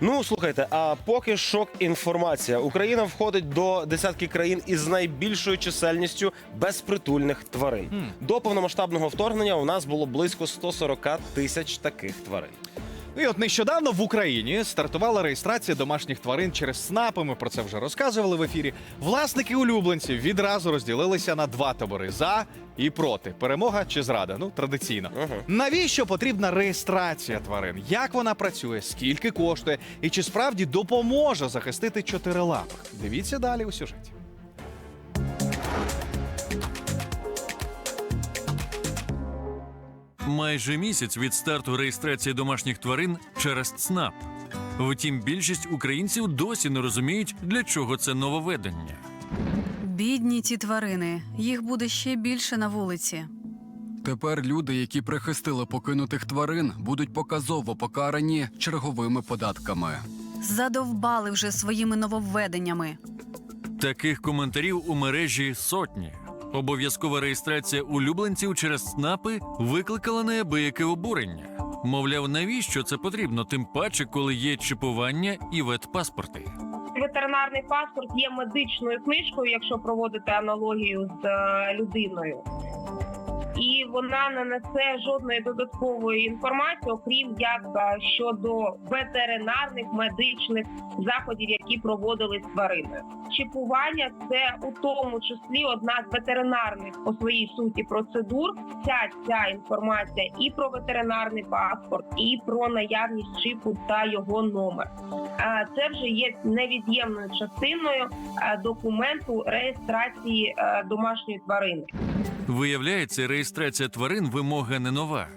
Ну слухайте, а поки шок інформація. Україна входить до десятки країн із найбільшою чисельністю безпритульних тварин. До повномасштабного вторгнення у нас було близько 140 тисяч таких тварин. Ну і от нещодавно в Україні стартувала реєстрація домашніх тварин через СНАПи. Ми про це вже розказували в ефірі. Власники улюбленців відразу розділилися на два табори: за і проти. Перемога чи зрада? Ну традиційно. Ага. Навіщо потрібна реєстрація тварин? Як вона працює? Скільки коштує? І чи справді допоможе захистити чотирилапих? Дивіться далі у сюжеті. Майже місяць від старту реєстрації домашніх тварин через ЦНАП. Втім, більшість українців досі не розуміють, для чого це нововведення. Бідні ті тварини. Їх буде ще більше на вулиці. Тепер люди, які прихистили покинутих тварин, будуть показово покарані черговими податками. Задовбали вже своїми нововведеннями. Таких коментарів у мережі сотні. Обов'язкова реєстрація улюбленців через ЦНАПи викликала неабияке обурення. Мовляв, навіщо це потрібно, тим паче, коли є чіпування і ветпаспорти. ветеринарний паспорт є медичною книжкою, якщо проводити аналогію з е, людиною. І вона не несе жодної додаткової інформації, окрім як е, щодо ветеринарних медичних заходів, які проводились з твариною. Чіпування це у тому числі одна з ветеринарних по своїй суті процедур. Вся ця інформація і про ветеринарний паспорт, і про наявність чіпу та його номер. Е, Це вже є невід'ємною частиною е, документу реєстрації домашньої тварини. Виявляється, реєстрація тварин вимога не нова.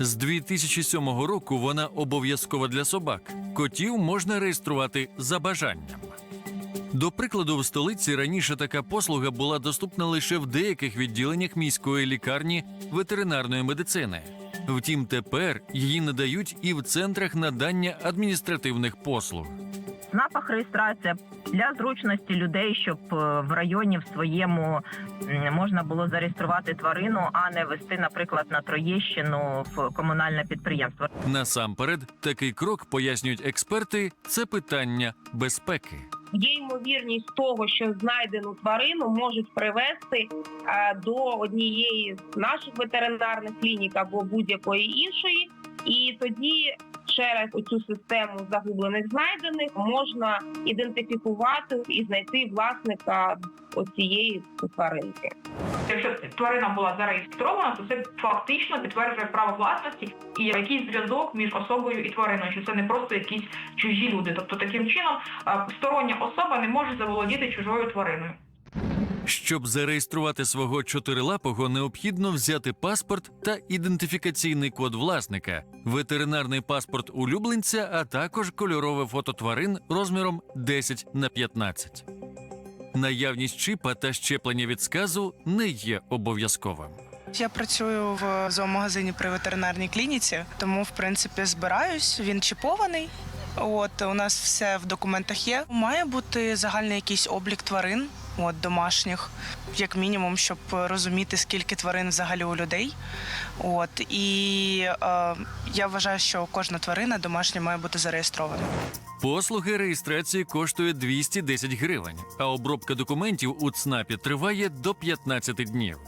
З 2007 року вона обов'язкова для собак. Котів можна реєструвати за бажанням. До прикладу, в столиці раніше така послуга була доступна лише в деяких відділеннях міської лікарні ветеринарної медицини. Втім, тепер її надають і в центрах надання адміністративних послуг. В ЦНАПах реєстрація для зручності людей, щоб е, в районі в своєму можна було зареєструвати тварину, а не вести, наприклад, на Троєщину в комунальне підприємство. Насамперед, такий крок пояснюють експерти. Це питання безпеки. Є ймовірність того, що знайдену тварину можуть привести е, до однієї з наших ветеринарних клінік або будь-якої іншої, і тоді через цю систему загублених знайдених можна ідентифікувати і знайти власника оцієї тваринки. Якщо тварина була зареєстрована, то це фактично підтверджує право власності і якийсь зв'язок між особою і твариною, що це не просто якісь чужі люди. Тобто таким чином стороння особа не може заволодіти чужою твариною. Щоб зареєструвати свого чотирилапого, необхідно взяти паспорт та ідентифікаційний код власника, ветеринарний паспорт улюбленця, а також кольорове фото тварин розміром 10 на 15. Наявність чіпа та щеплення від сказу не є обов'язковим. Я працюю в зоомагазині при ветеринарній клініці, тому в принципі збираюсь. Він чіпований. От у нас все в документах є. Має бути загальний якийсь облік тварин, от домашніх, як мінімум, щоб розуміти, скільки тварин взагалі у людей. От і е, я вважаю, що кожна тварина домашня має бути зареєстрована. Послуги реєстрації коштує 210 гривень, а обробка документів у ЦНАПі триває до 15 днів.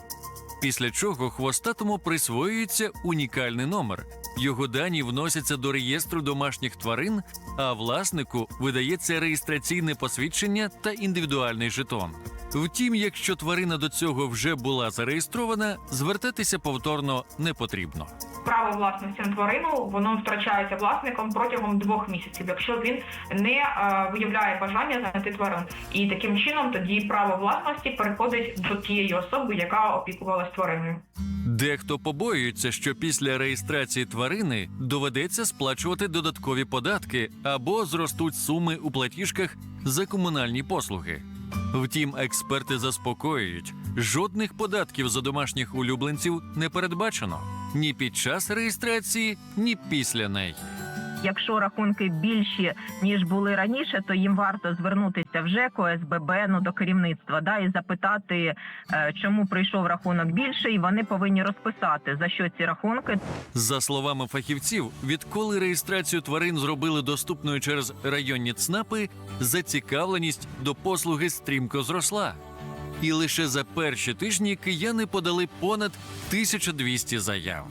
Після чого хвостатому присвоюється унікальний номер. Його дані вносяться до реєстру домашніх тварин, а власнику видається реєстраційне посвідчення та індивідуальний жетон. Втім, якщо тварина до цього вже була зареєстрована, звертатися повторно не потрібно. Право власності на тварину воно втрачається власником протягом двох місяців, якщо він не е, виявляє бажання знайти тварин. І таким чином тоді право власності переходить до тієї особи, яка опікувалась твариною. Дехто побоюється, що після реєстрації тварини доведеться сплачувати додаткові податки або зростуть суми у платіжках за комунальні послуги. Втім, експерти заспокоюють, жодних податків за домашніх улюбленців не передбачено ні під час реєстрації, ні після неї. Якщо рахунки більші ніж були раніше, то їм варто звернутися в ЖЕКО, СББ, ну до керівництва, да і запитати, е, чому прийшов рахунок більше, і вони повинні розписати за що ці рахунки. За словами фахівців, відколи реєстрацію тварин зробили доступною через районні ЦНАПи, зацікавленість до послуги стрімко зросла. І лише за перші тижні кияни подали понад 1200 заяв.